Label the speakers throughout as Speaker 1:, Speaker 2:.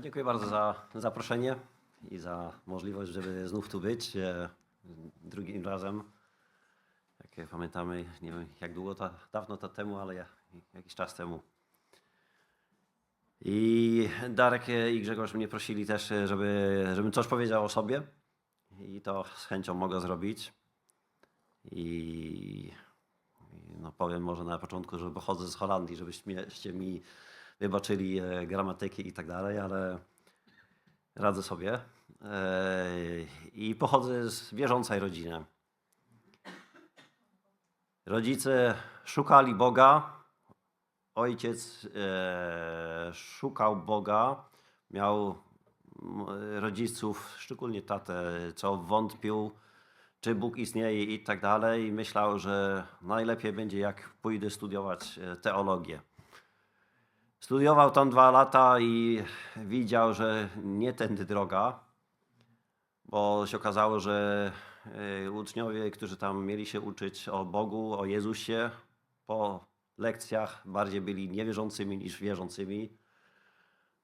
Speaker 1: Dziękuję bardzo za zaproszenie i za możliwość, żeby znów tu być. e, Drugim razem. Jak pamiętamy, nie wiem jak długo to, dawno to temu, ale ja, jakiś czas temu. I Darek i Grzegorz mnie prosili też, e, żeby, żebym coś powiedział o sobie. I to z chęcią mogę zrobić. I no powiem może na początku, że pochodzę z Holandii, żebyście mi wybaczyli e, gramatyki i tak dalej, ale radzę sobie. E, I pochodzę z wierzącej rodziny. Rodzice szukali Boga. Ojciec e, szukał Boga. Miał rodziców, szczególnie tatę, co wątpił, czy Bóg istnieje i tak dalej. Myślał, że najlepiej będzie, jak pójdę studiować teologię. Studiował tam dwa lata i widział, że nie tędy droga, bo się okazało, że e, uczniowie, którzy tam mieli się uczyć o Bogu, o Jezusie, po lekcjach bardziej byli niewierzącymi niż wierzącymi,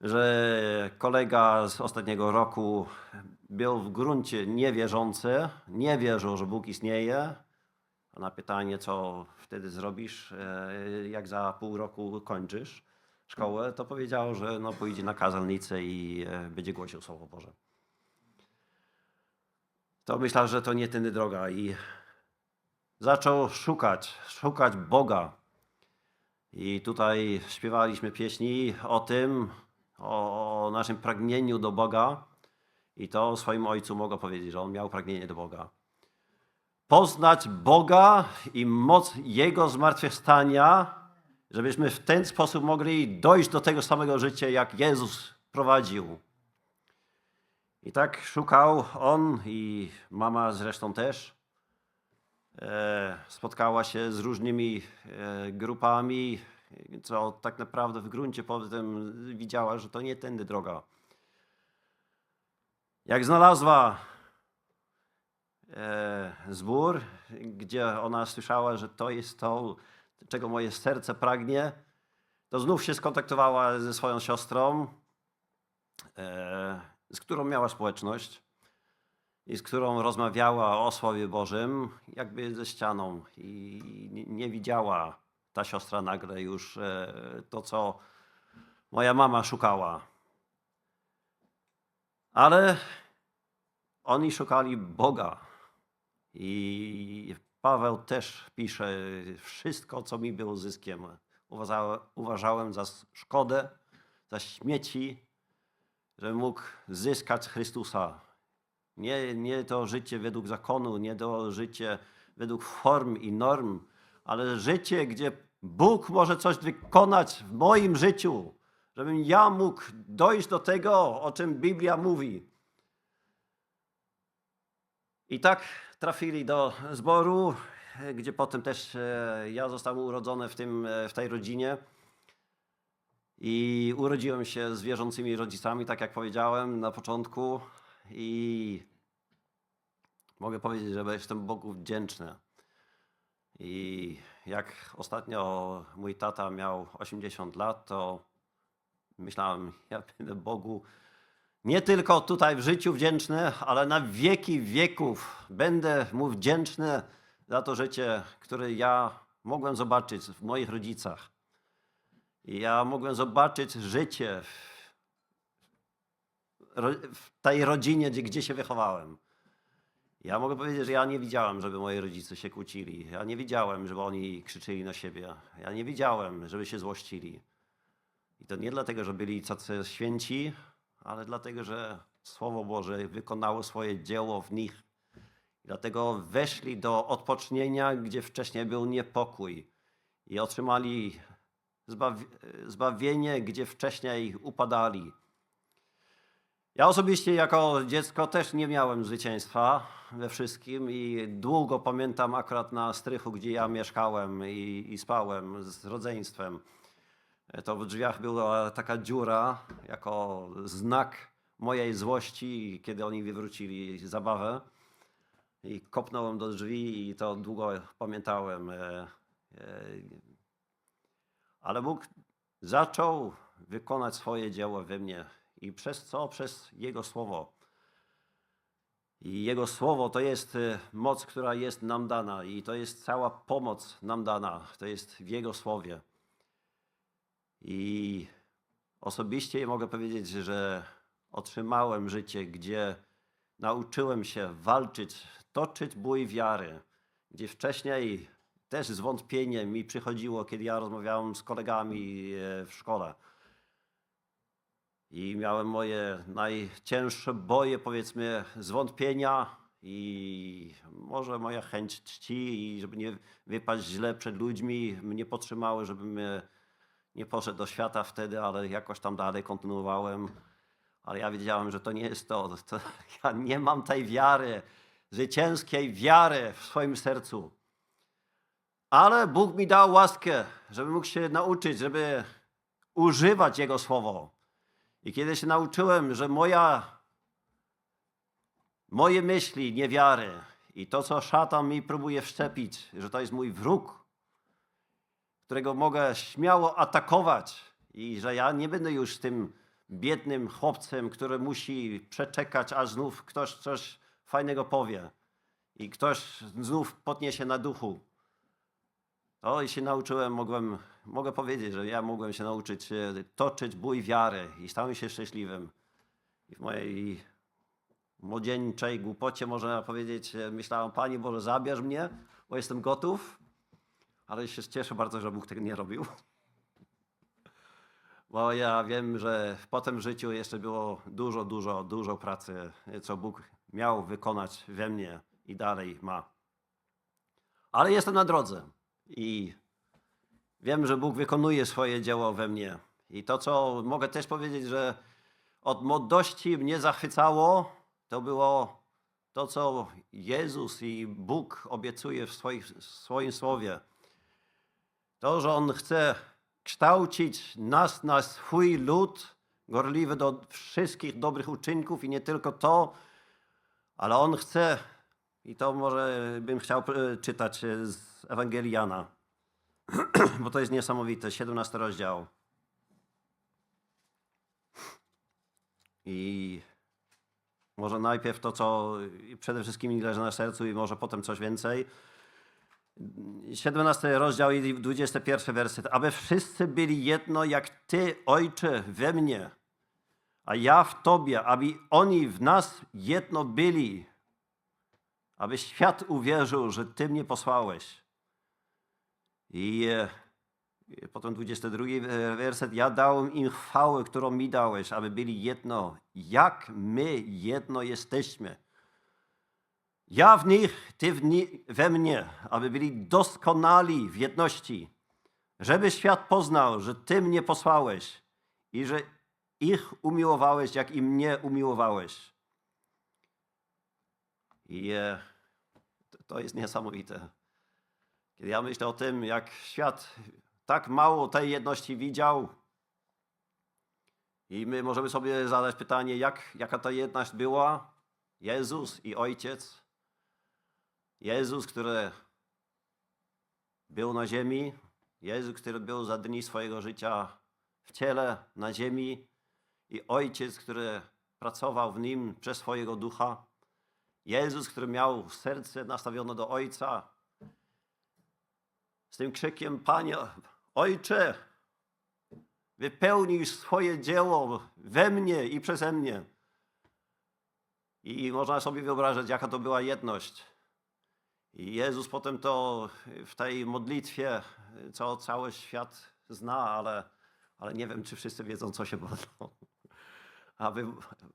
Speaker 1: że kolega z ostatniego roku był w gruncie niewierzący, nie wierzył, że Bóg istnieje, a na pytanie, co wtedy zrobisz, e, jak za pół roku kończysz szkołę, to powiedział, że no, pójdzie na kazalnicę i e, będzie głosił Słowo Boże. To myślał, że to nie tędy droga i zaczął szukać, szukać Boga. I tutaj śpiewaliśmy pieśni o tym, o, o naszym pragnieniu do Boga. I to swoim ojcu mogę powiedzieć, że on miał pragnienie do Boga. Poznać Boga i moc Jego zmartwychwstania, żebyśmy w ten sposób mogli dojść do tego samego życia, jak Jezus prowadził. I tak szukał on i mama zresztą też. E, spotkała się z różnymi e, grupami, co tak naprawdę w gruncie potem widziała, że to nie tędy droga. Jak znalazła e, zbór, gdzie ona słyszała, że to jest to, czego moje serce pragnie, to znów się skontaktowała ze swoją siostrą, e, z którą miała społeczność i z którą rozmawiała o Słowie Bożym, jakby ze ścianą i nie, widziała ta siostra nagle już e, to, co moja mama szukała. Ale oni szukali Boga. I Paweł też pisze, wszystko, co mi było zyskiem, uważa- uważałem za szkodę, za śmieci, że mógł zyskać Chrystusa. Nie, nie to życie według zakonu, nie to życie według form i norm, ale życie, gdzie Bóg może coś wykonać w moim życiu, żebym ja mógł dojść do tego, o czym Biblia mówi. I tak trafili do zboru, gdzie potem też e, ja zostałem urodzony w, tym, e, w tej rodzinie. I urodziłem się z wierzącymi rodzicami, tak jak powiedziałem na początku. I mogę powiedzieć, że jestem Bogu wdzięczny. I jak ostatnio mój tata miał 80 lat, to myślałem, ja będę Bogu nie tylko tutaj w życiu wdzięczny, ale na wieki wieków będę mu wdzięczny za to życie, które ja mogłem zobaczyć w moich rodzicach. I ja mogłem zobaczyć życie w, tej rodzinie, gdzie się wychowałem. Ja mogę powiedzieć, że ja nie widziałem, żeby moi rodzice się kłócili. Ja nie widziałem, żeby oni krzyczyli na siebie. Ja nie widziałem, żeby się złościli. I to nie dlatego, że byli tacy święci, ale dlatego, że Słowo Boże wykonało swoje dzieło w nich. Dlatego weszli do odpocznienia, gdzie wcześniej był niepokój. I otrzymali zbawi- zbawienie, gdzie wcześniej upadali. Ja osobiście jako dziecko też nie miałem zwycięstwa we wszystkim i długo pamiętam akurat na strychu, gdzie ja mieszkałem i, i spałem z rodzeństwem. To w drzwiach była taka dziura jako znak mojej złości, kiedy oni wywrócili zabawę. I kopnąłem do drzwi i to długo pamiętałem. E, e, Ale Bóg zaczął wykonać swoje dzieło we mnie I przez co? Przez Jego Słowo. I Jego Słowo to jest e, moc, która jest nam dana, i to jest cała pomoc nam dana. To jest w Jego Słowie. I osobiście mogę powiedzieć, że otrzymałem życie, gdzie nauczyłem się walczyć, toczyć bój wiary, gdzie wcześniej też zwątpienie mi przychodziło, kiedy ja rozmawiałem z kolegami e, w szkole. I miałem moje najcięższe boje, powiedzmy, zwątpienia i może moja chęć czci i żeby nie wypaść źle przed ludźmi mnie podtrzymały, żebym e, nie poszedł do świata wtedy, ale jakoś tam dalej kontynuowałem. Ale ja wiedziałem, że to nie jest to. to ja nie mam tej wiary, zwycięskiej wiary w swoim sercu. Ale Bóg mi dał łaskę, żebym mógł się nauczyć, żeby używać Jego słowo. I kiedy się nauczyłem, że moja, moje myśli, niewiary i to, co szatan mi próbuje wszczepić, że to jest mój wróg, którego mogę śmiało atakować i że ja nie będę już tym biednym chłopcem, który musi przeczekać, aż znów ktoś coś fajnego powie i ktoś znów podniesie na duchu. To i się nauczyłem, mogłem, mogę powiedzieć, że ja mogłem się nauczyć e, toczyć bój wiary i stałem się szczęśliwym. I w mojej młodzieńczej głupocie można powiedzieć, e, myślałem, Panie Boże, zabierz mnie, bo jestem gotów, ale się cieszę bardzo, że Bóg tego nie robił. Bo ja wiem, że potem w życiu jeszcze było dużo, dużo, dużo pracy, co Bóg miał wykonać we mnie i dalej ma. Ale jestem na drodze i wiem, że Bóg wykonuje swoje dzieło we mnie. I to, co mogę też powiedzieć, że od młodości mnie zachwycało, to było to, co Jezus i Bóg obiecuje w, w swoim słowie. To, że On chce kształcić nas na swój lud, gorliwy do wszystkich dobrych uczynków i nie tylko to, ale On chce, i to może bym chciał e, czytać e, z Ewangelii Jana, bo to jest niesamowite, 17 rozdział. I może najpierw to, co przede wszystkim mi leży na sercu i może potem coś więcej. 17 rozdział i 21 werset. Aby wszyscy byli jedno, jak Ty, Ojcze, we mnie, a ja w Tobie, aby oni w nas jedno byli, aby świat uwierzył, że Ty mnie posłałeś. I e, potem 22 werset. Ja dałem im chwałę, którą mi dałeś, aby byli jedno, jak my jedno jesteśmy. Ja w nich, Ty w ni we mnie, aby byli doskonali w jedności, żeby świat poznał, że Ty mnie posłałeś i że ich umiłowałeś, jak i mnie umiłowałeś. I e, to jest niesamowite. Kiedy ja myślę o tym, jak świat tak mało tej jedności widział, i my możemy sobie zadać pytanie, jak, jaka ta jedność była? Jezus i Ojciec. Jezus, który był na ziemi, Jezus, który był za dni swojego życia w ciele na ziemi i Ojciec, który pracował w nim przez swojego ducha. Jezus, który miał serce nastawione do Ojca. Z tym krzykiem, Panie, Ojcze, wypełnij swoje dzieło we mnie i przeze mnie. I można sobie wyobrazić, jaka to była jedność. I Jezus potem to w tej modlitwie, co cały świat zna, ale, ale nie wiem, czy wszyscy wiedzą, co się modlą. Aby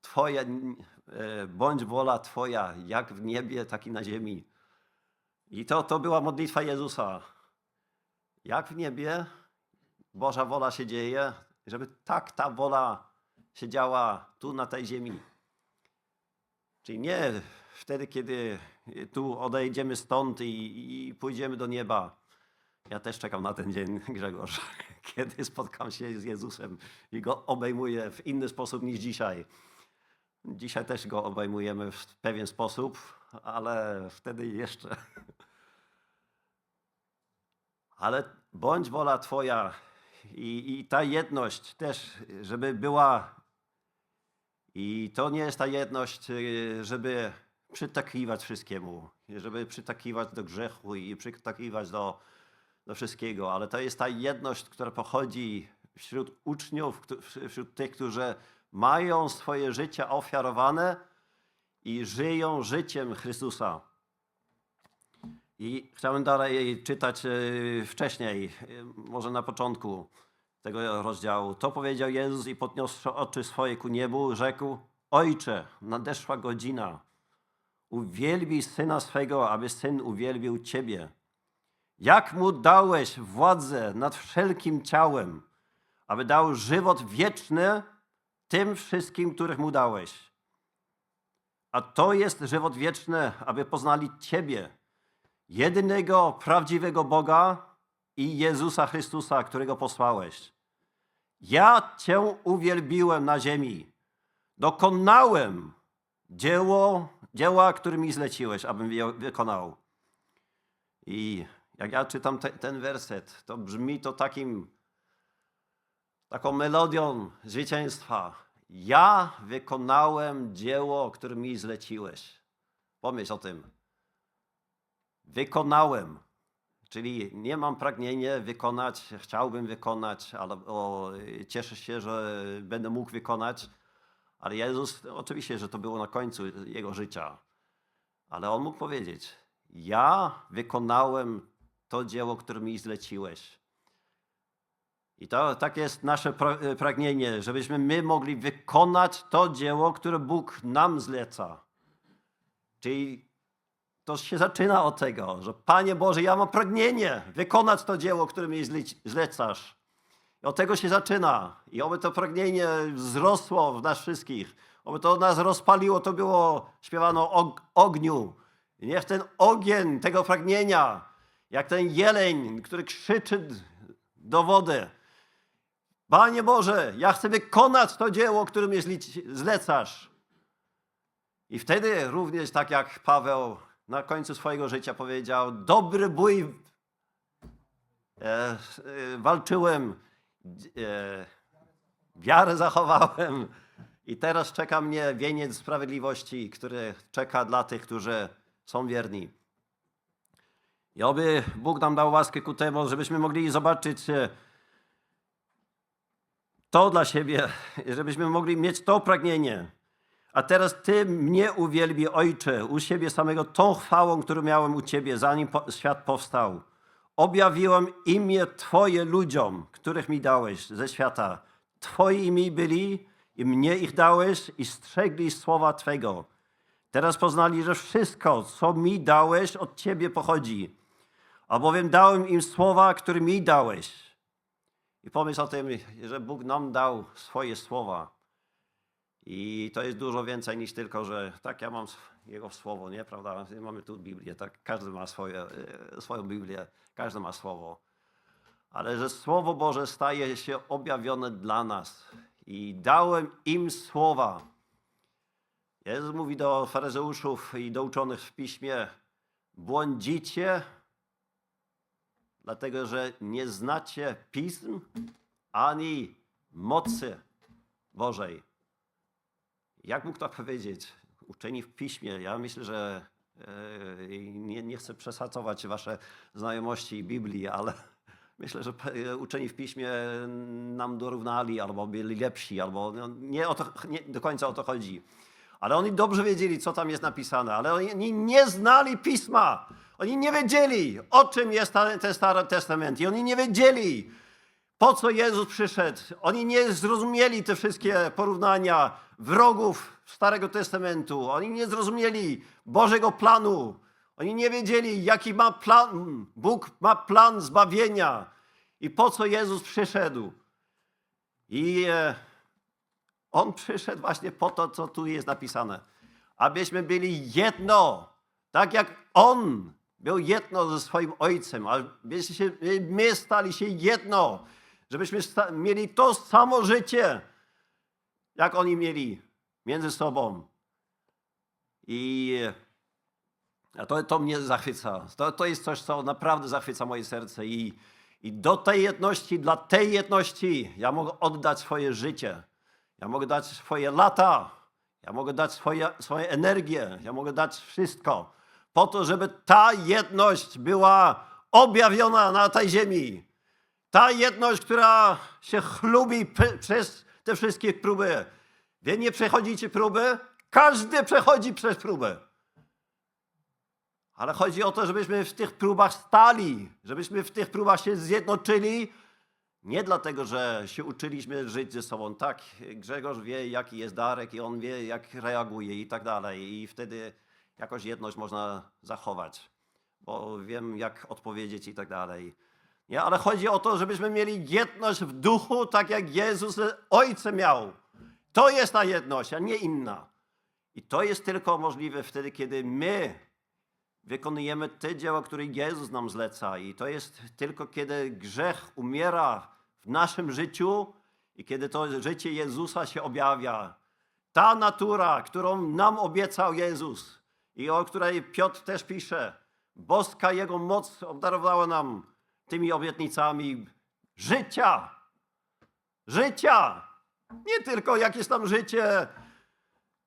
Speaker 1: Twoja, e, bądź wola Twoja, jak w niebie, tak i na ziemi. I to, to była modlitwa Jezusa. Jak w niebie Boża wola się dzieje, żeby tak ta wola się działa tu na tej ziemi. Czyli nie wtedy, kiedy tu odejdziemy stąd i, i pójdziemy do nieba. Ja też czekam na ten dzień, Grzegorz, kiedy spotkam się z Jezusem i go obejmuję w inny sposób niż dzisiaj. Dzisiaj też go obejmujemy w pewien sposób, ale wtedy jeszcze. Ale bądź wola Twoja i, i ta jedność też, żeby była I to nie jest ta jedność, y, żeby przytakiwać wszystkiemu, żeby przytakiwać do grzechu i przytakiwać do, do wszystkiego, ale to jest ta jedność, która pochodzi wśród uczniów, wśród tych, którzy mają swoje życie ofiarowane i żyją życiem Chrystusa. I chciałem dalej czytać e, wcześniej, e, może na początku tego rozdziału. To powiedział Jezus i podniósł oczy swoje ku niebu, rzekł: Ojcze, nadeszła godzina. Uwielbij syna swego, aby syn uwielbił ciebie. Jak mu dałeś władzę nad wszelkim ciałem, aby dał żywot wieczny tym wszystkim, których mu dałeś. A to jest żywot wieczny, aby poznali Ciebie, jedynego prawdziwego Boga i Jezusa Chrystusa, którego posłałeś. Ja Cię uwielbiłem na ziemi. Dokonałem dzieło, dzieła, które mi zleciłeś, abym je wykonał. I jak ja czytam te, ten werset, to brzmi to takim, taką melodią zwycięstwa. Ja wykonałem dzieło, które mi zleciłeś. Pomyśl o tym. Wykonałem. Czyli nie mam pragnienia wykonać, chciałbym wykonać, albo cieszę się, że będę mógł wykonać. Ale Jezus, oczywiście, że to było na końcu jego życia. Ale on mógł powiedzieć: Ja wykonałem to dzieło, które mi zleciłeś. I to tak jest nasze pra- pragnienie, żebyśmy my mogli wykonać to dzieło, które Bóg nam zleca. Czyli to się zaczyna od tego, że Panie Boże, ja mam pragnienie wykonać to dzieło, które mi zlecasz. Od tego się zaczyna. I oby to pragnienie wzrosło w nas wszystkich. Oby to nas rozpaliło, to było śpiewano o og- ogniu. I niech ten ogień tego pragnienia, jak ten jeleń, który krzyczy do wody. Panie Boże, ja chcę wykonać to dzieło, mi zlic- zlecasz. I wtedy również tak jak Paweł na końcu swojego życia powiedział, dobry bój e, e, walczyłem, e, wiarę zachowałem i teraz czeka mnie wieniec sprawiedliwości, który czeka dla tych, którzy są wierni. I oby Bóg nam dał łaskę ku temu, żebyśmy mogli zobaczyć e, to dla siebie, żebyśmy mogli mieć to pragnienie. A teraz Ty mnie uwielbi, Ojcze, u siebie samego tą chwałą, którą miałem u Ciebie, zanim świat powstał. Objawiłem imię Twoje ludziom, których mi dałeś ze świata. Twoimi byli i mnie ich dałeś i strzegli słowa Twego. Teraz poznali, że wszystko, co mi dałeś, od Ciebie pochodzi. Albowiem dałem im słowa, które mi dałeś. I pomyśl o tym, że Bóg nam dał swoje słowa. I to jest dużo więcej niż tylko, że tak, ja mam Jego słowo, nie, prawda? Mamy tu Biblię, tak, każdy ma swoje, e, swoją Biblię, każdy ma słowo. Ale że Słowo Boże staje się objawione dla nas. I dałem im słowa. Jezus mówi do faryzeuszów i do uczonych w piśmie, błądzicie, dlatego że nie znacie pism ani mocy Bożej. Jak mógł to powiedzieć? Uczeni w piśmie. Ja myślę, że e, nie, nie chcę przesacować wasze znajomości Biblii, ale myślę, że uczeni w piśmie nam dorównali, albo byli lepsi, albo no, nie, to, nie do końca o to chodzi. Ale oni dobrze wiedzieli, co tam jest napisane, ale oni nie znali pisma. Oni nie wiedzieli, o czym jest ten Stary Testament. I oni nie wiedzieli, po co Jezus przyszedł. Oni nie zrozumieli te wszystkie porównania wrogów Starego Testamentu. Oni nie zrozumieli Bożego planu. Oni nie wiedzieli, jaki ma plan, Bóg ma plan zbawienia i po co Jezus przyszedł. I e, On przyszedł właśnie po to, co tu jest napisane. Abyśmy byli jedno, tak jak On był jedno ze swoim Ojcem, abyśmy my stali się jedno, żebyśmy mieli to samo życie, jak oni mieli między sobą. I to, to mnie zachwyca. To, to jest coś, co naprawdę zachwyca moje serce. I, I do tej jedności, dla tej jedności ja mogę oddać swoje życie. Ja mogę dać swoje lata, Ja mogę dać swoje, swoją energię, ja mogę dać wszystko po to, żeby ta jedność była objawiona na tej ziemi. Ta jedność, która się chlubi przez te wszystkie próby. Wy nie przechodzicie próby? Każdy przechodzi przez próbę. Ale chodzi o to, żebyśmy w tych próbach stali, żebyśmy w tych próbach się zjednoczyli. Nie dlatego, że się uczyliśmy żyć ze sobą. Tak, Grzegorz wie, jaki jest Darek i on wie, jak reaguje i tak dalej. I wtedy jakoś jedność można zachować, bo wiem, jak odpowiedzieć i tak dalej. Nie, ale chodzi o to, żebyśmy mieli jedność w duchu, tak jak Jezus z Ojcem miał. To jest ta jedność, a nie inna. I to jest tylko możliwe wtedy, kiedy my wykonujemy te dzieła, które Jezus nam zleca. I to jest tylko kiedy grzech umiera w naszym życiu i kiedy to życie Jezusa się objawia. Ta natura, którą nam obiecał Jezus i o której Piotr też pisze, boska Jego moc obdarowała nam tymi obietnicami życia. Życia! Nie tylko jakieś tam życie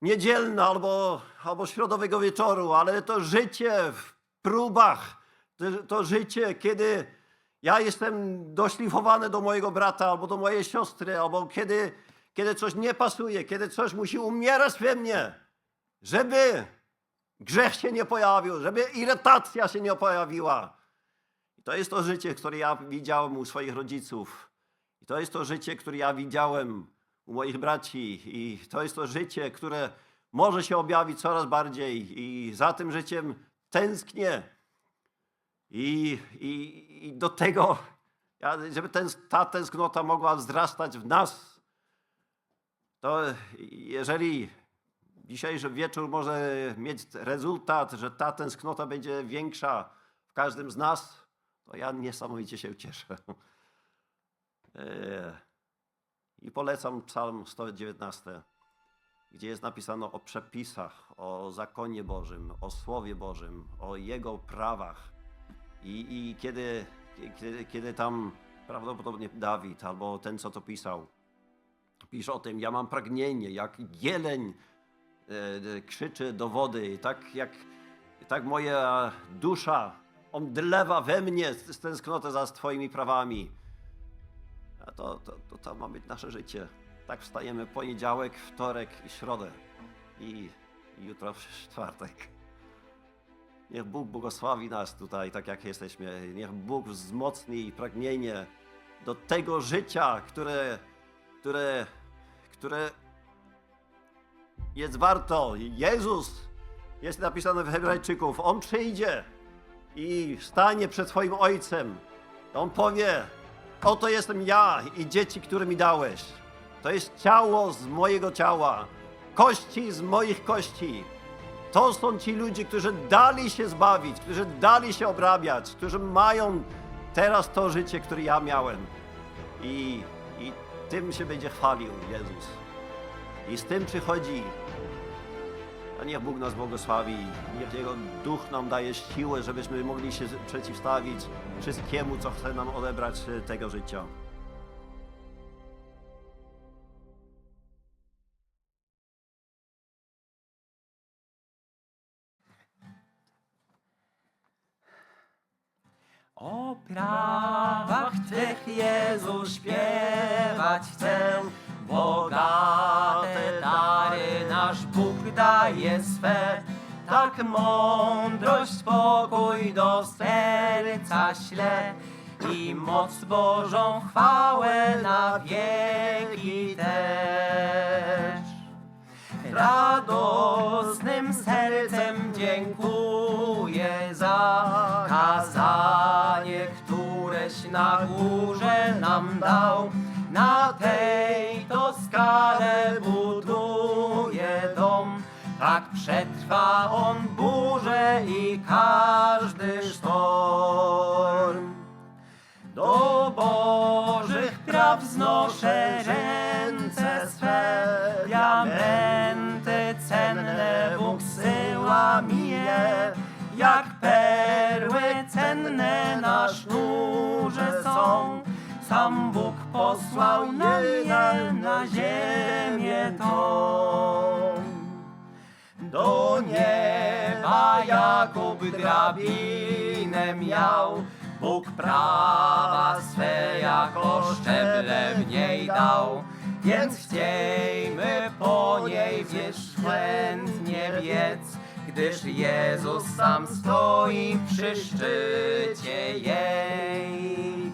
Speaker 1: niedzielne albo, albo środowego wieczoru, ale to życie w próbach, to, to życie, kiedy ja jestem doszlifowany do mojego brata albo do mojej siostry, albo kiedy, kiedy coś nie pasuje, kiedy coś musi umierać we mnie, żeby grzech się nie pojawił, żeby irytacja się nie pojawiła. To jest to życie, które ja widziałem u swoich rodziców. I to jest to życie, które ja widziałem u moich braci. I to jest to życie, które może się objawić coraz bardziej. I za tym życiem tęsknię. I, i, i do tego, żeby ten, ta tęsknota mogła wzrastać w nas, to jeżeli dzisiejszy wieczór może mieć rezultat, że ta tęsknota będzie większa w każdym z nas, to ja niesamowicie się cieszę. Eee, I polecam Psalm 119, gdzie jest napisano o przepisach, o zakonie Bożym, o Słowie Bożym, o Jego prawach. I, i kiedy, kiedy, kiedy tam prawdopodobnie Dawid albo ten, co to pisał, pisze o tym, ja mam pragnienie, jak jeleń e, e, krzyczy do wody, tak jak tak moja dusza omdlewa we mnie z tęsknoty za Twoimi prawami. A to, to, to, to ma być nasze życie. Tak wstajemy poniedziałek, wtorek i środę. I jutro w czwartek. Niech Bóg błogosławi nas tutaj, tak jak jesteśmy. Niech Bóg wzmocni pragnienie do tego życia, które, które, które jest warto. Jezus, jest napisane w Hebrajczyków, On przyjdzie i stanie przed swoim Ojcem. On powie, oto jestem ja i dzieci, które mi dałeś. To jest ciało z mojego ciała, kości z moich kości. To są ci ludzie, którzy dali się zbawić, którzy dali się obrabiać, którzy mają teraz to życie, które ja miałem. I, i tym się będzie chwalił Jezus. I z tym przychodzi. A niech Bóg nas błogosławi. Niech Jego Duch nam daje siłę, żebyśmy mogli się przeciwstawić wszystkiemu, co chce nam odebrać e, tego życia.
Speaker 2: O prawach Twych, Jezu, śpiewać chcę. Daje swe. Tak mądrość, spokój do serca śle i moc Bożą chwałę na wieki też. Radosnym sercem dziękuję za kazanie, któreś na górze nam dał. Na tej to dom, tak przetrwa on burzę i każdy sztorm. Do Bożych praw wznoszę Jakub drabinę miał. Bóg prawa swe jako szczeble w niej dał, więc chciejmy po niej wierzchłętnie biec, gdyż Jezus sam stoi przy szczycie jej.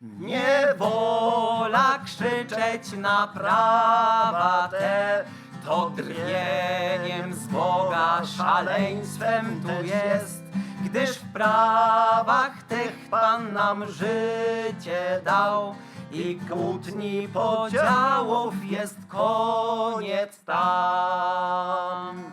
Speaker 2: Nie wola krzyczeć na prawa te, to drwieniem z Boga szaleństwem tu jest, gdyż w prawach tych Pan nam życie dał i kłótni podziałów jest koniec tam.